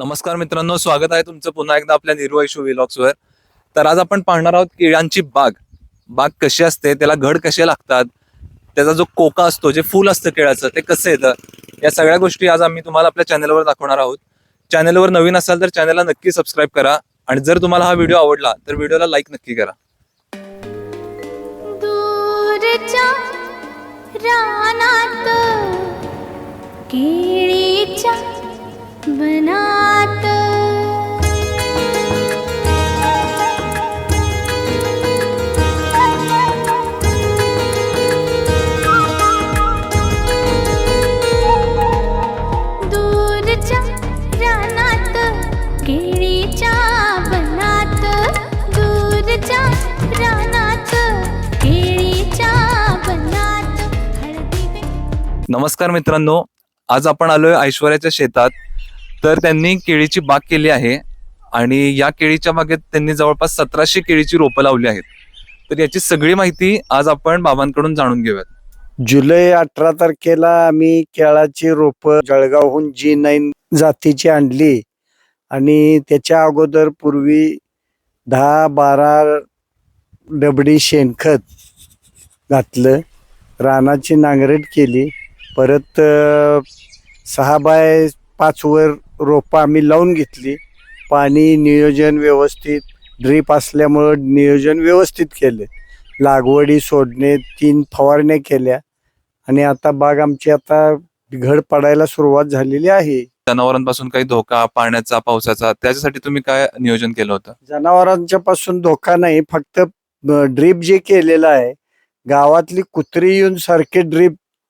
नमस्कार मित्रांनो स्वागत आहे तुमचं पुन्हा एकदा आपल्या निर्वैशू वर. तर आज आपण पाहणार आहोत केळ्यांची बाग. बाग कशी असते त्याला घड कसे लागतात त्याचा जो कोका असतो जे फूल असतं केळाचं ते कसं येतं या सगळ्या गोष्टी आज आम्ही तुम्हाला आपल्या चॅनलवर दाखवणार आहोत. चॅनलवर नवीन असाल तर चॅनलला नक्की सबस्क्राईब करा आणि जर तुम्हाला हा व्हिडिओ आवडला तर व्हिडिओला लाईक नक्की करा. रानात केळीच्या बना नमस्कार मित्रांनो आज आपण आलोय ऐश्वर्याच्या शेतात. तर त्यांनी केळीची बाग केली आहे आणि या केळीच्या बागेत त्यांनी जवळपास सतराशे केळीची रोपं लावली आहेत. तर याची सगळी माहिती आज आपण बाबांकडून जाणून घेऊयात. जुलै अठरा तारखेला आम्ही केळाची रोपं जळगावहून जी नाईन जातीची आणली आणि त्याच्या अगोदर पूर्वी दहा बारा डबडी शेणखत घातलं रानाची नांगरट केली परत सहा बाय पाच वर रोपं आम्ही लावून घेतली. पाणी नियोजन व्यवस्थित ड्रीप असल्यामुळं नियोजन व्यवस्थित केलं. लागवडी सोडणे तीन फवारण्या केल्या. आणि आता बाग आमची आता घड पडायला सुरुवात झालेली आहे. जनावरांपासून काही धोका पाण्याचा पावसाचा त्याच्यासाठी तुम्ही काय नियोजन केलं होतं? जनावरांच्या पासून धोका नाही फक्त ड्रीप जे केलेलं आहे गावातली कुत्री येऊन सारखे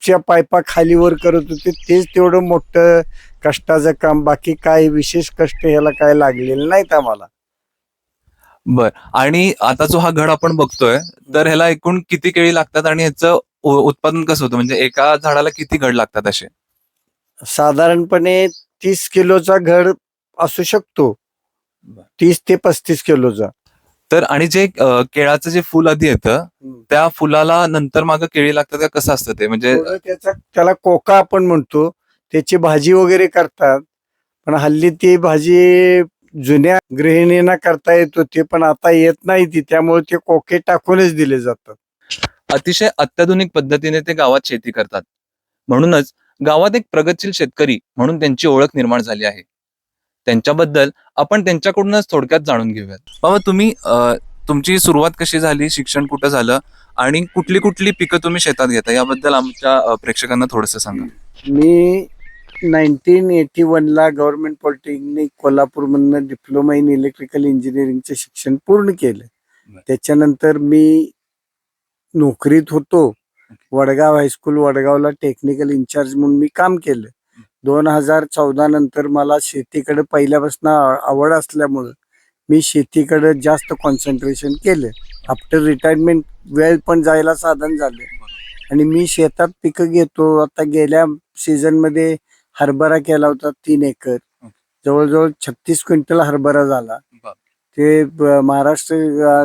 ड्रीपच्या पायपा खाली वर करत होते. तेच तेवढं मोठं कष्टाचं काम. बाकी काय विशेष कष्ट ह्याला काय लागलेलं नाहीत आम्हाला. बर. आणि आता जो हा घड आपण बघतोय तर ह्याला एकूण किती केळी लागतात आणि ह्याचं उत्पादन कसं होतं? म्हणजे एका झाडाला किती घड लागतात असे? साधारणपणे तीस किलोचा घड असू शकतो. तीस ते पस्तीस किलोचा. तर आणि जे केळाचं जे फुल आधी येतं त्या फुलाला नंतर मागं केळी लागतात का? कसं असतं ते? म्हणजे त्याचा त्याला कोका आपण म्हणतो त्याची भाजी वगैरे करतात पण हल्ली ती भाजी जुन्या गृहिणींना करता येत होती पण आता येत नाही ती त्यामुळे ते कोके टाकूनच दिले जातात. अतिशय अत्याधुनिक पद्धतीने ते गावात शेती करतात. म्हणूनच गावात एक प्रगतशील शेतकरी म्हणून त्यांची ओळख निर्माण झाली आहे. त्यांच्याबद्दल आपण त्यांच्याकडूनच थोडक्यात जाणून घेऊयात. बाबा तुम्ही तुमची सुरुवात कशी झाली? शिक्षण कुठं झालं? आणि कुठली कुठली पिकं तुम्ही शेतात घेता? याबद्दल आमच्या प्रेक्षकांना थोडस सांगा. मी नाईन्टीन एटी ला गव्हर्नमेंट पॉलिटेक्निक कोल्हापूरमधनं डिप्लोमा इन इलेक्ट्रिकल इंजिनिअरिंगचं शिक्षण पूर्ण केलं. त्याच्यानंतर मी नोकरीत होतो. वडगाव हायस्कूल वडगावला टेक्निकल इन्चार्ज म्हणून मी काम केलं. दोन हजार चौदा नंतर मला शेतीकडे पहिल्यापासून आवड असल्यामुळं मी सीकडे जास्त कॉन्सन्ट्रेशन केलं. आफ्टर रिटायरमेंट वेळ पण जायला साधन झालं. आणि मी शेतात पिकं घेतो. आता गेल्या सीझनमध्ये हरभरा केला होता तीन एकर. जवळजवळ छत्तीस क्विंटल हरभरा झाला. ते महाराष्ट्र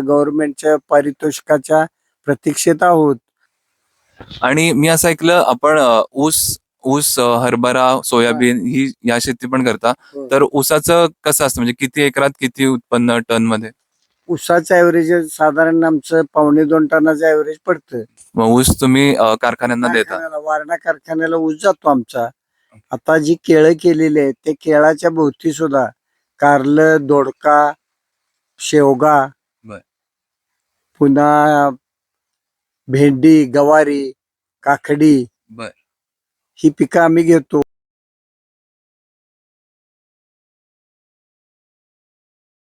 गव्हर्नमेंटच्या पारितोषिकाच्या प्रतीक्षेत आहोत. आणि मी असं ऐकलं आपण ऊस ऊस हरभरा सोयाबीन ही. या शेती पण करता. हो. तर ऊसाचं कसं असतं? म्हणजे किती एकरात किती उत्पन्न टनमध्ये ऊसाचं ऍव्हरेज साधारण आमचं पावणे दोन टनाचं ऍव्हरेज पडतं. मग ऊस तुम्ही अं, कारखान्यांना देता. कारखान्याला वारणा कारखान्याला ऊस जातो आमचा. आता जी केळं केलेली आहेत ते केळाच्या भोवती सुद्धा कारलं दोडका शेवगा बर. पुन्हा भेंडी गवारी काकडी बर. ही पिकं आम्ही घेतो.